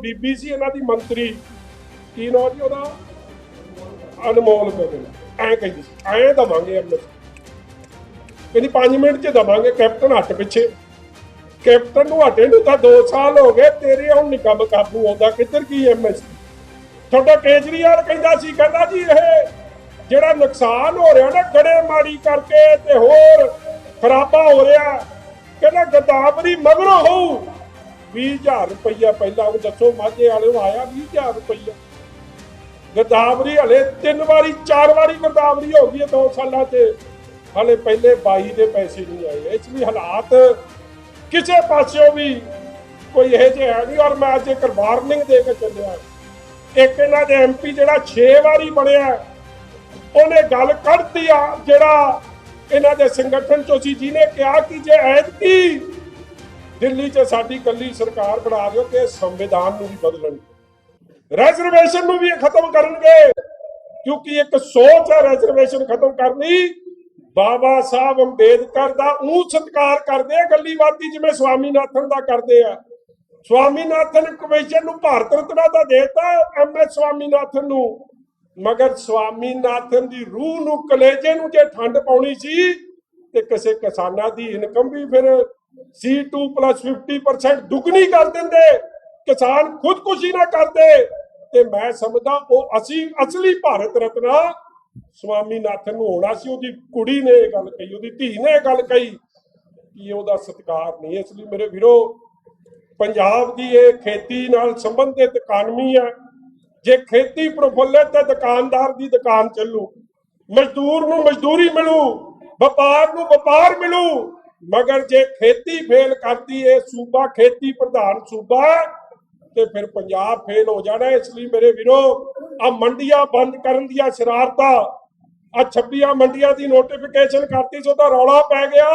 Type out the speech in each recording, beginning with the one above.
ਬੀਬੀ ਸੀ ਇਹਨਾਂ ਦੀ ਮੰਤਰੀ ਕੀ ਨਾਂ ਜੀ ਉਹਦਾ? ਅਨਮੋਲ ਗਗਨ ਐਂ ਕਹਿੰਦੀ ਸੀ ਐਂ ਦਵਾਂਗੇ ਐਮਐਸਪੀ ਕਹਿੰਦੀ 5 ਮਿੰਟ ਚ ਦਵਾਂਗੇ, ਕੈਪਟਨ ਹੱਟ ਪਿੱਛੇ। ਕੈਪਟਨ ਨੂੰ ਹਟੇ ਨੂੰ ਤਾਂ 2 ਸਾਲ ਹੋ ਗਏ, ਤੇਰੇ ਹੁਣ ਨਹੀਂ ਕੰਮ ਕਾਬੂ ਆਉਂਦਾ। ਕਿੱਧਰ ਕੀ ਐਮਐਸਪੀ ਤੁਹਾਡਾ ਕੇਜਰੀਵਾਲ ਕਹਿੰਦਾ ਸੀ, ਕਹਿੰਦਾ ਜੀ ਇਹ ਜਿਹੜਾ ਨੁਕਸਾਨ ਹੋ ਰਿਹਾ ਨਾ ਗੜੇ ਮਾਰੀ ਕਰਕੇ ਤੇ ਹੋਰ ਖਰਾਬਾ ਹੋ ਰਿਹਾ, ਕਹਿੰਦਾ ਗਦਾਵਰੀ ਮਗਰੋਂ ਹੋਊ। 20000 ਰੁਪਈਆ ਪਹਿਲਾਂ ਉਹ ਦੱਸੋ ਮਾਝੇ ਵਾਲੇ ਨੂੰ ਆਇਆ 20000 ਰੁਪਈਆ। ਗਦਾਵਰੀ ਹਲੇ ਤਿੰਨ ਵਾਰੀ, ਚਾਰ ਵਾਰੀ ਗਦਾਵਰੀ ਹੋ ਗਈ ਹੈ ਦੋ ਸਾਲਾਂ 'ਚ ਹਲੇ ਪਹਿਲੇ 22 ਦੇ ਪੈਸੇ ਨਹੀਂ ਆਏ। ਇਸ ਲਈ ਹਾਲਾਤ ਕਿਸੇ ਪਾਸਿਓਂ ਵੀ ਕੋਈ ਇਹ ਜਿਹਾ ਹੈ ਨਹੀਂ। ਔਰ ਮੈਂ ਅੱਜ ਇੱਕ ਵਾਰਨਿੰਗ ਦੇ ਕੇ ਚੱਲਿਆ। ਇੱਕ ਇਹਨਾਂ ਦੇ ਐਮਪੀ ਜਿਹੜਾ 6 ਵਾਰੀ ਬਣਿਆ, ਉਹਨੇ ਗੱਲ ਕੱਢਤੀ ਆ, ਜਿਹੜਾ ਇਹਨਾਂ ਦੇ ਸੰਗਠਨ ਚੋਂ ਸੀ, ਜਿਹਨੇ ਕਿਹਾ ਕਿ ਜੇ ਐਤਕੀ ਦਿੱਲੀ 'ਚ ਸਾਡੀ ਕੱਲੀ ਸਰਕਾਰ ਬਣਾ ਦਿਓ ਤੇ ਸੰਵਿਧਾਨ ਨੂੰ ਵੀ ਬਦਲਣਗੇ ਰੈਜ਼ਰਵੇਸ਼ਨ ਨੂੰ ਵੀ ਖਤਮ ਕਰਨਗੇ। ਕਿਉਂਕਿ ਇੱਕ ਸੋਚ ਹੈ ਰੈਜ਼ਰਵੇਸ਼ਨ ਖਤਮ ਕਰਨੀ। ਬਾਬਾ ਸਾਹਿਬ ਅੰਬੇਦਕਰ ਦਾ ਉਹ ਸਤਿਕਾਰ ਕਰਦੇ ਆ, ਗੱਲੀਵਾਦੀ ਜਿਵੇਂ ਸਵਾਮੀਨਾਥਨ ਦਾ ਕਰਦੇ ਆ। ਸਵਾਮੀਨਾਥਨ ਕਮਿਸ਼ਨ ਨੂੰ ਭਾਰਤ ਰਤਨਾ ਦਾ ਦੇਤਾ ਐਮਐਸ ਸਵਾਮੀਨਾਥਨ ਨੂੰ। ਮਗਰ ਸਵਾਮੀਨਾਥਨ ਦੀ ਰੂਹ ਨੂੰ ਕਲੇਜੇ ਨੂੰ ਜੇ ਠੰਡ ਪਾਉਣੀ ਸੀ, ਤੇ ਕਿਸੇ ਕਿਸਾਨਾਂ ਦੀ ਇਨਕਮ ਵੀ ਫਿਰ C2 50% ਦੁੱਗਣੀ ਕਰ ਦਿੰਦੇ, ਕਿਸਾਨ ਖੁਦਕੁਸ਼ੀ ਨਾ ਕਰਦੇ। ਤੇ ਮੈਂ ਸਮਝਦਾ ਉਹ ਅਸੀਂ ਅਸਲੀ ਭਾਰਤ ਰਤਨਾ ਸਵਾਮੀਨਾਥਨ ਨੂੰ ਹੋਣਾ ਸੀ, ਉਹਦੀ ਕੁੜੀ ਨੇ ਇਹ ਗੱਲ ਕਹੀ, ਉਹਦੀ ਧੀ ਨੇ ਇਹ ਗੱਲ ਕਹੀ ਕਿ ਉਹਦਾ ਸਤਿਕਾਰ ਨਹੀਂ ਇਸ ਲਈ ਮੇਰੇ ਵੀਰੋ, ਪੰਜਾਬ ਦੀ ਇਹ ਖੇਤੀ ਨਾਲ ਸੰਬੰਧਿਤ ਇਕਾਨਮੀ ਹੈ ਜੇ ਖੇਤੀ ਪ੍ਰਫੁੱਲਿਤ ਹੈ, ਦੁਕਾਨਦਾਰ ਦੀ ਦੁਕਾਨ ਚੱਲੂ, ਮਜ਼ਦੂਰ ਨੂੰ ਮਜ਼ਦੂਰੀ ਮਿਲੂ, ਵਪਾਰ ਨੂੰ ਵਪਾਰ ਮਿਲੂ ਮਗਰ ਜੇ ਖੇਤੀ ਫੇਲ ਕਰਦੀ ਏ, ਸੂਬਾ ਖੇਤੀ ਪ੍ਰਧਾਨ ਸੂਬਾ, ਤੇ ਫਿਰ ਪੰਜਾਬ ਫੇਲ ਹੋ ਜਾਣਾ ਇਸ ਲਈ ਮੇਰੇ ਵੀਰੋ ਆ ਮੰਡੀਆਂ ਬੰਦ ਕਰਨ ਦੀਆਂ ਸ਼ਰਾਰਤਾਂ ਆ 26 ਮੰਡੀਆਂ ਦੀ ਨੋਟੀਫਿਕੇਸ਼ਨ ਕਰਤੀ ਸੋ ਤਾਂ ਰੌਲਾ ਪੈ ਗਿਆ।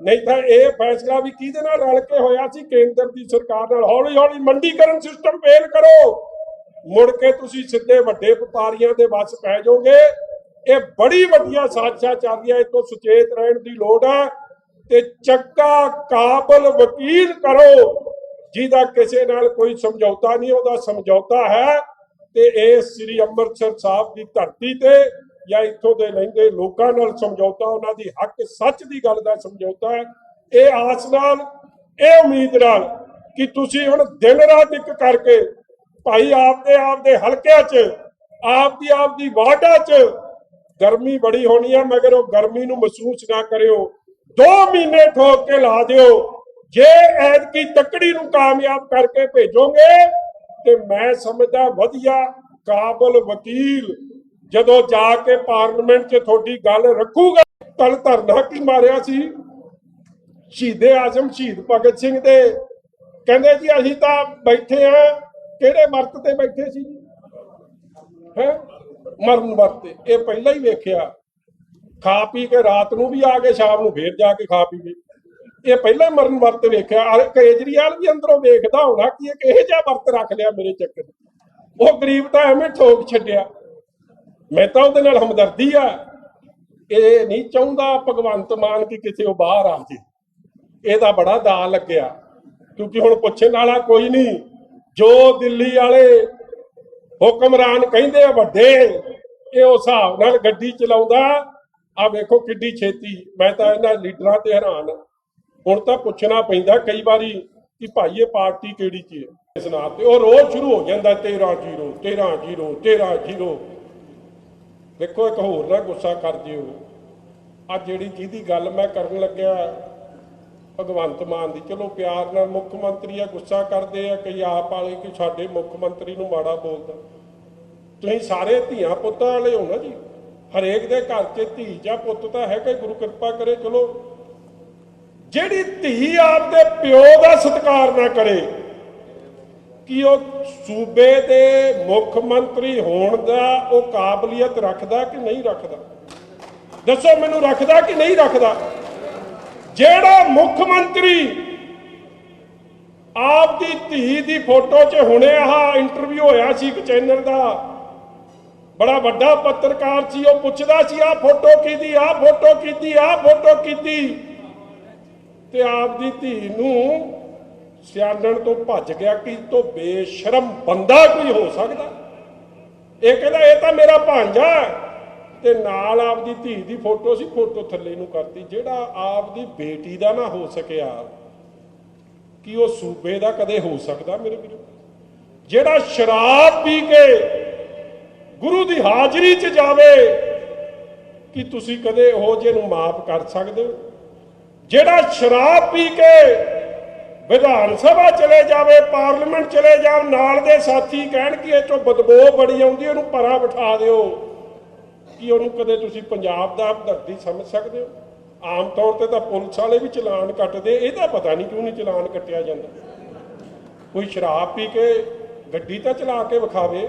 ਨਹੀਂ ਤਾਂ ਇਹ ਫੈਸਲਾ ਵੀ ਕਿਹਦੇ ਨਾਲ ਰਲ ਕੇ ਹੋਇਆ ਸੀ? ਕੇਂਦਰ ਦੀ ਸਰਕਾਰ ਨਾਲ ਹੌਲੀ ਹੌਲੀ ਮੰਡੀਕਰਨ ਸਿਸਟਮ ਫੇਲ ਕਰੋ। ਮੁੜ ਕੇ ਤੁਸੀਂ ਸਿੱਧੇ ਵੱਡੇ ਵਪਾਰੀਆਂ ਦੇ ਵੱਸ ਪੈ ਜਾਓਗੇ। ਇਹ ਬੜੀ ਵੱਡੀਆਂ ਸਾਜ਼ਿਸ਼ਾਂ ਚੱਲ ਰਹੀਆਂ, ਇਹ ਤੋਂ ਸੁਚੇਤ ਰਹਿਣ ਦੀ ਲੋੜ ਹੈ। ਤੇ ਚੱਕਾ ਕਾਬਲ ਵਕੀਲ ਕਰੋ। ਜਿਹਦਾ ਕਿਸੇ ਨਾਲ ਕੋਈ ਸਮਝੌਤਾ ਨਹੀਂ, ਉਹਦਾ ਸਮਝੌਤਾ ਹੈ ਤੇ ਇਹ ਸ੍ਰੀ ਅੰਮ੍ਰਿਤਸਰ ਸਾਹਿਬ ਦੀ ਧਰਤੀ ਤੇ ਜਾਂ ਇੱਥੋਂ ਦੇ ਲੈਂਦੇ ਲੋਕਾਂ ਨਾਲ ਸਮਝੌਤਾ, ਉਹਨਾਂ ਦੀ ਹੱਕ ਸੱਚ ਦੀ ਗੱਲ ਦਾ ਸਮਝੌਤਾ ਹੈ। ਇਹ ਆਸ ਨਾਲ, ਇਹ ਉਮੀਦ ਨਾਲ ਕਿ ਤੁਸੀਂ ਹੁਣ ਦਿਨ ਰਾਤ ਇੱਕ ਕਰਕੇ ਭਾਈ ਆਪਦੇ ਆਪਦੇ ਹਲਕਿਆਂ 'ਚ, ਆਪਦੀ ਆਪਦੀ ਵਾਰਡਾਂ 'ਚ ਗਰਮੀ ਬੜੀ ਹੋਣੀ ਹੈ ਮਗਰ ਉਹ ਗਰਮੀ ਨੂੰ ਮਹਿਸੂਸ ਨਾ ਕਰਿਓ। 2 ਮਹੀਨੇ ਠੋਕ ਕੇ ਲਾ ਦਿਓ। ਜੇ ਐਤਕੀ ਤੱਕੜੀ ਨੂੰ ਕਾਮਯਾਬ ਕਰਕੇ ਭੇਜੋਗੇ ਤੇ ਮੈਂ ਸਮਝਦਾ ਵਧੀਆ ਕਾਬਲ ਵਕੀਲ ਜਦੋਂ ਜਾ ਕੇ ਪਾਰਲੀਮੈਂਟ 'ਚ ਤੁਹਾਡੀ ਗੱਲ ਰੱਖੂਗਾ। ਤਲ ਧਰਨਾ ਕੀ ਮਾਰਿਆ ਸੀ? ਸ਼ਹੀਦੇ ਆਜ਼ਮ, ਸ਼ਹੀਦ ਭਗਤ ਸਿੰਘ ਦੇ। ਕਹਿੰਦੇ ਜੀ ਅਸੀਂ ਤਾਂ ਬੈਠੇ ਆ। ਕਿਹੜੇ ਵਰਤ ਤੇ ਬੈਠੇ ਸੀ ਜੀ? ਹੈ? ਮਰਨ ਵਰਤ ਇਹ ਪਹਿਲਾਂ ਹੀ ਵੇਖਿਆ। ਖਾ ਪੀ ਕੇ ਰਾਤ ਨੂੰ ਵੀ ਆ ਕੇ ਸ਼ਾਮ ਨੂੰ ਫੇਰ ਜਾ ਕੇ ਖਾ ਪੀ ਗਏ ਇਹ ਪਹਿਲਾਂ ਹੀ ਮਰਨ ਵਰਤ ਵੇਖਿਆ। ਅਰੇ ਕੇਜਰੀਵਾਲ ਵੀ ਅੰਦਰੋਂ ਵੇਖਦਾ ਹੋਣਾ ਕਿ ਇਹ ਕਿਹੋ ਜਿਹਾ ਵਰਤ ਰੱਖ ਲਿਆ ਮੇਰੇ ਚੱਕਰ ਉਹ ਗਰੀਬ ਤਾਂ ਐਵੇਂ ਠੋਕ ਛੱਡਿਆ। ਮੈਂ ਤਾਂ ਉਹਦੇ ਨਾਲ ਹਮਦਰਦੀ ਆ। ਇਹ ਨਹੀਂ ਚਾਹੁੰਦਾ ਭਗਵੰਤ ਮਾਨ ਕਿ ਕਿਸੇ ਉਹ ਬਾਹਰ ਆ ਜੇ। ਇਹਦਾ ਬੜਾ ਦਾ ਲੱਗਿਆ। ਕਿਉਂਕਿ ਹੁਣ ਪੁੱਛਣ ਵਾਲਾ ਕੋਈ ਨਹੀਂ। ਜੋ ਦਿੱਲੀ ਵਾਲੇ ਹੁਕਮਰਾਨ ਕਹਿੰਦੇ ਆ ਵੱਡੇ, ਇਹ ਉਸ ਹਿਸਾਬ ਨਾਲ ਗੱਡੀ ਚਲਾਉਂਦਾ। ਆ ਵੇਖੋ ਕਿੱਡੀ ਛੇਤੀ। ਮੈਂ ਤਾਂ ਇਹਨਾਂ ਲੀਡਰਾਂ ਤੇ ਹੈਰਾਨ ਹੁਣ ਤਾਂ ਪੁੱਛਣਾ ਪੈਂਦਾ ਕਈ ਵਾਰੀ ਕਿ ਭਾਈ ਇਹ ਪਾਰਟੀ ਕਿਹੜੀ ਚ ਹੈ? ਇਸ ਨਾਲ ਤੇ ਉਹ ਰੋਜ਼ ਸ਼ੁਰੂ ਹੋ ਜਾਂਦਾ 13 0 13 0 13 0 ਦੇਖੋ ਇੱਕ ਹੋਰ ਨਾ ਗੁੱਸਾ ਕਰ ਜਿਓ ਆ ਜਿਹੜੀ ਜਿਹਦੀ ਗੱਲ ਮੈਂ ਕਰਨ ਲੱਗਿਆ, ਭਗਵੰਤ ਮਾਨ ਦੀ। ਚਲੋ ਪਿਆਰ ਨਾਲ ਮੁੱਖ ਮੰਤਰੀ ਆ, ਗੁੱਸਾ ਕਰਦੇ ਆ ਕਈ ਆਪ ਵਾਲੇ ਕਿ ਸਾਡੇ ਮੁੱਖ ਮੰਤਰੀ ਨੂੰ ਮਾੜਾ ਬੋਲਦਾ। ਤੁਸੀਂ ਸਾਰੇ ਧੀਆਂ ਪੁੱਤਾਂ ਵਾਲੇ ਹੋ ਨਾ ਜੀ। ਹਰੇਕ ਦੇ ਘਰ 'ਚ ਧੀ ਜਾਂ ਪੁੱਤ ਤਾਂ ਹੈਗਾ ਕਿ ਗੁਰੂ ਕਿਰਪਾ ਕਰੇ, ਚਲੋ। ਜਿਹੜੀ ਧੀ ਆਪਦੇ ਪਿਓ ਦਾ ਸਤਿਕਾਰ ਨਾ ਕਰੇ, ਕਿ ਉਹ ਸੂਬੇ ਦੇ ਮੁੱਖ ਮੰਤਰੀ ਹੋਣ ਦਾ ਉਹ ਕਾਬਲੀਅਤ ਰੱਖਦਾ ਕਿ ਨਹੀਂ ਰੱਖਦਾ? ਦੱਸੋ ਮੈਨੂੰ ਰੱਖਦਾ ਕਿ ਨਹੀਂ ਰੱਖਦਾ? ਜਿਹੜਾ ਮੁੱਖ ਮੰਤਰੀ ਆਪ ਦੀ ਧੀ ਦੀ ਫੋਟੋ 'ਚ ਹੁਣੇ ਆਹ ਇੰਟਰਵਿਊ ਹੋਇਆ ਸੀ ਇੱਕ ਚੈਨਲ ਦਾ ਬੜਾ ਵੱਡਾ ਪੱਤਰਕਾਰ ਸੀ, ਉਹ ਪੁੱਛਦਾ ਸੀ, ਆਹ ਫੋਟੋ ਕਿਹਦੀ, ਆਹ ਫੋਟੋ ਕਿਹਦੀ, ਆਹ ਫੋਟੋ ਕਿਹਦੀ? ਤੇ ਆਪ ਦੀ ਧੀ ਨੂੰ ਸਿਆਣਨ ਤੋਂ ਭੱਜ ਗਿਆ ਕਿ ਤੋਂ ਬੇਸ਼ਰਮ ਬੰਦਾ ਕੋਈ ਹੋ ਸਕਦਾ। ਇਹ ਕਹਿੰਦਾ, ਇਹ ਤਾਂ ਮੇਰਾ ਭਾਂਜਾ ਤੇ ਨਾਲ ਆਪਦੀ ਧੀ ਦੀ ਫੋਟੋ ਸੀ, ਫੋਟੋ ਥੱਲੇ ਨੂੰ ਕਰਤੀ, ਜਿਹੜਾ ਆਪਦੀ ਬੇਟੀ ਦਾ ਨਾ ਹੋ ਸਕਿਆ, ਕਿ ਉਹ ਸੂਬੇ ਦਾ ਕਦੇ ਹੋ ਸਕਦਾ ਮੇਰੇ ਵੀਰੋ। ਜਿਹੜਾ ਸ਼ਰਾਬ ਪੀ ਕੇ ਗੁਰੂ ਦੀ ਹਾਜ਼ਰੀ 'ਚ ਜਾਵੇ, ਕਿ ਤੁਸੀਂ ਕਦੇ ਉਹ ਜੇ ਨੂੰ ਮਾਫ ਕਰ ਸਕਦੇ ਹੋ? ਜਿਹੜਾ ਸ਼ਰਾਬ ਪੀ ਕੇ ਵਿਧਾਨ ਸਭਾ ਚਲੇ ਜਾਵੇ, ਪਾਰਲੀਮੈਂਟ ਚਲੇ ਜਾਵ, ਨਾਲ ਦੇ ਸਾਥੀ ਕਹਿਣ ਕਿ ਇਹ ਚੋਂ ਬਦਬੂ ਬੜੀ ਆਉਂਦੀ, ਉਹਨੂੰ ਪਰਾਂ ਬਿਠਾ ਦਿਓ। ਕੀ ਉਹਨੂੰ ਕਦੇ ਤੁਸੀਂ ਪੰਜਾਬ ਦਾ ਧਰਤੀ ਸਮਝ ਸਕਦੇ ਹੋ? ਆਮ ਤੌਰ ਤੇ ਤਾਂ ਪੁਲਿਸ ਵਾਲੇ ਵੀ ਚਲਾਨ ਕੱਟਦੇ, ਇਹਦਾ ਪਤਾ ਨਹੀਂ ਕਿਉਂ ਨਹੀਂ ਚਲਾਨ ਕੱਟਿਆ ਜਾਂਦਾ। ਕੋਈ ਸ਼ਰਾਬ ਪੀ ਕੇ ਗੱਡੀ ਤਾਂ ਚਲਾ ਕੇ ਵਿਖਾਵੇ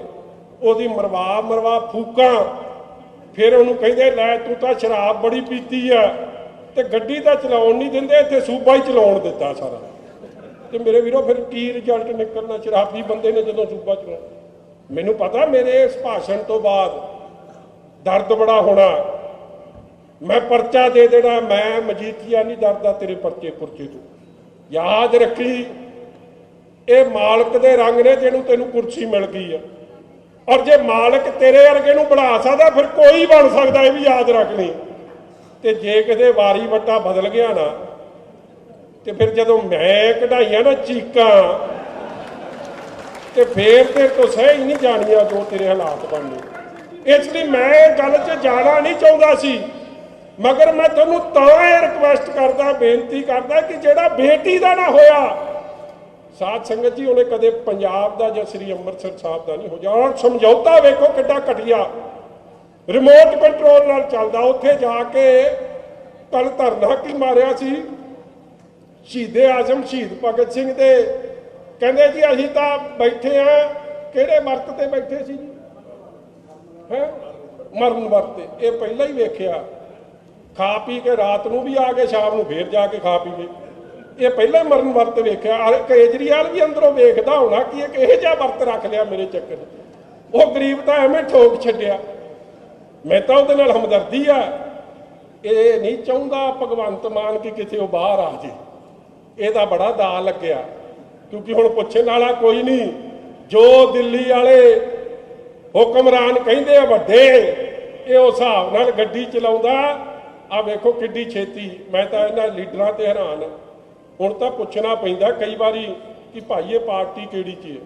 ਉਹਦੀ ਮਰਵਾ ਮਰਵਾ ਫੂਕਾਂ। ਫਿਰ ਉਹਨੂੰ ਕਹਿੰਦੇ, ਲੈ ਤੂੰ ਤਾਂ ਸ਼ਰਾਬ ਬੜੀ ਪੀਤੀ ਆ, ਤੇ ਗੱਡੀ ਤਾਂ ਚਲਾਉਣ ਨਹੀਂ ਦਿੰਦੇ, ਇੱਥੇ ਸੂਬਾ ਹੀ ਚਲਾਉਣ ਦਿੱਤਾ ਸਾਰਾ। ਤੇ ਮੇਰੇ ਵੀਰੋ, ਫਿਰ ਕੀ ਰਿਜ਼ਲਟ ਨਿਕਲਣਾ? ਸ਼ਰਾਬੀ ਬੰਦੇ ਨੇ ਜਦੋਂ ਸੂਬਾ ਚਲਾਉਣਾ। ਮੈਨੂੰ ਪਤਾ ਮੇਰੇ ਇਸ ਭਾਸ਼ਣ ਤੋਂ ਬਾਅਦ ਦਰਦ ਬੜਾ ਹੋਣਾ। ਮੈਂ ਪਰਚਾ ਦੇ ਦੇਣਾ, ਮੈਂ ਮਜੀਠੀਆ ਨਹੀਂ ਡਰਦਾ ਤੇਰੇ ਪਰਚੇ ਪੁਰਚੇ ਤੋਂ। ਯਾਦ ਰੱਖੀ, ਇਹ ਮਾਲਕ ਦੇ ਰੰਗ ਨੇ, ਜਿਹਨੂੰ ਤੈਨੂੰ ਕੁਰਸੀ ਮਿਲ ਗਈ ਆ। ਔਰ ਜੇ ਮਾਲਕ ਤੇਰੇ ਵਰਗੇ ਨੂੰ ਬਣਾ ਸਕਦਾ, ਫਿਰ ਕੋਈ ਬਣ ਸਕਦਾ, ਇਹ ਵੀ ਯਾਦ ਰੱਖ ਲਈ ਤੇ ਜੇ ਕਿਤੇ ਵਾਰੀ ਵੱਟਾ ਬਦਲ ਗਿਆ ਨਾ, ਤੇ ਫਿਰ ਜਦੋਂ ਮੈਂ ਕਢਾਈਆਂ ਨਾ ਚੀਕਾਂ, ਤੇ ਫੇਰ ਤੇ ਤੋਂ ਸਹੀ ਨਹੀਂ ਜਾਣੀਆਂ ਜੋ ਤੇਰੇ ਹਾਲਾਤ ਬਣਨੇ ਇਸ ਲਈ ਮੈਂ ਇਹ ਗੱਲ 'ਚ ਜਾਣਾ ਨਹੀਂ ਚਾਹੁੰਦਾ ਸੀ। ਮਗਰ ਮੈਂ ਤੁਹਾਨੂੰ ਤਾਂ ਇਹ ਰਿਕਵੈਸਟ ਕਰਦਾ, ਬੇਨਤੀ ਕਰਦਾ ਕਿ ਜਿਹੜਾ ਬੇਟੀ ਦਾ ਨਾ ਹੋਇਆ ਸਾਧ ਸੰਗਤ ਜੀ, ਉਹਨੇ ਕਦੇ ਪੰਜਾਬ ਦਾ ਜਾਂ ਸ੍ਰੀ ਅੰਮ੍ਰਿਤਸਰ ਸਾਹਿਬ ਦਾ ਨਹੀਂ ਹੋ ਜਾਣਾ। ਔਰ ਸਮਝੌਤਾ ਵੇਖੋ ਕਿੱਡਾ ਘਟੀਆ। ਰਿਮੋਟ ਕੰਟਰੋਲ ਨਾਲ ਚੱਲਦਾ। ਉੱਥੇ ਜਾ ਕੇ ਕੱਲ ਧਰਨਾ ਕੀ ਮਾਰਿਆ ਸੀ। ਸ਼ਹੀਦੇ ਆਜ਼ਮ, ਸ਼ਹੀਦ ਭਗਤ ਸਿੰਘ ਦੇ। ਕਹਿੰਦੇ ਜੀ, ਅਸੀਂ ਤਾਂ ਬੈਠੇ ਆ। ਕਿਹੜੇ ਵਰਤ ਤੇ ਬੈਠੇ ਸੀ ਜੀ? ਹੈ? ਮਰਨ ਵਰਤ ਇਹ ਪਹਿਲਾਂ ਹੀ ਵੇਖਿਆ। ਖਾ ਪੀ ਕੇ ਰਾਤ ਨੂੰ ਵੀ ਆ ਕੇ, ਸ਼ਾਮ ਨੂੰ ਫੇਰ ਜਾ ਕੇ ਖਾ ਪੀ ਗਏ ਇਹ ਪਹਿਲਾਂ ਮਰਨ ਵਰਤ ਵੇਖਿਆ ਕੇਜਰੀਵਾਲ ਵੀ ਅੰਦਰੋਂ ਵੇਖਦਾ ਹੋਣਾ ਕਿ ਇਹ ਕਿਹੋ ਜਿਹਾ ਵਰਤ ਰੱਖ ਲਿਆ ਮੇਰੇ ਚੱਕਰ ਉਹ ਗਰੀਬ ਤਾਂ ਐਵੇਂ ਠੋਕ ਛੱਡਿਆ। ਮੈਂ ਤਾਂ ਉਹਦੇ ਨਾਲ ਹਮਦਰਦੀ ਆ। ਇਹ ਨਹੀਂ ਚਾਹੁੰਦਾ ਭਗਵੰਤ ਮਾਨ ਕਿ ਕਿਤੇ ਉਹ ਬਾਹਰ ਆ ਜੇ। ਇਹਦਾ ਬੜਾ ਦਾ ਲੱਗਿਆ। ਕਿਉਂਕਿ ਹੁਣ ਪੁੱਛਣ ਵਾਲਾ ਕੋਈ ਨਹੀਂ। ਜੋ ਦਿੱਲੀ ਵਾਲੇ ਹੁਕਮਰਾਨ ਕਹਿੰਦੇ ਆ ਵੱਡੇ, ਇਹ ਉਸ ਹਿਸਾਬ ਨਾਲ ਗੱਡੀ ਚਲਾਉਂਦਾ। ਆ ਵੇਖੋ ਕਿੱਡੀ ਛੇਤੀ। ਮੈਂ ਤਾਂ ਇਹਨਾਂ ਲੀਡਰਾਂ ਤੇ ਹੈਰਾਨ ਹਾਂ। ਹੁਣ ਤਾਂ ਪੁੱਛਣਾ ਪੈਂਦਾ ਕਈ ਵਾਰੀ ਕਿ ਭਾਈ ਇਹ ਪਾਰਟੀ ਕਿਹੜੀ 'ਚ ਹੈ?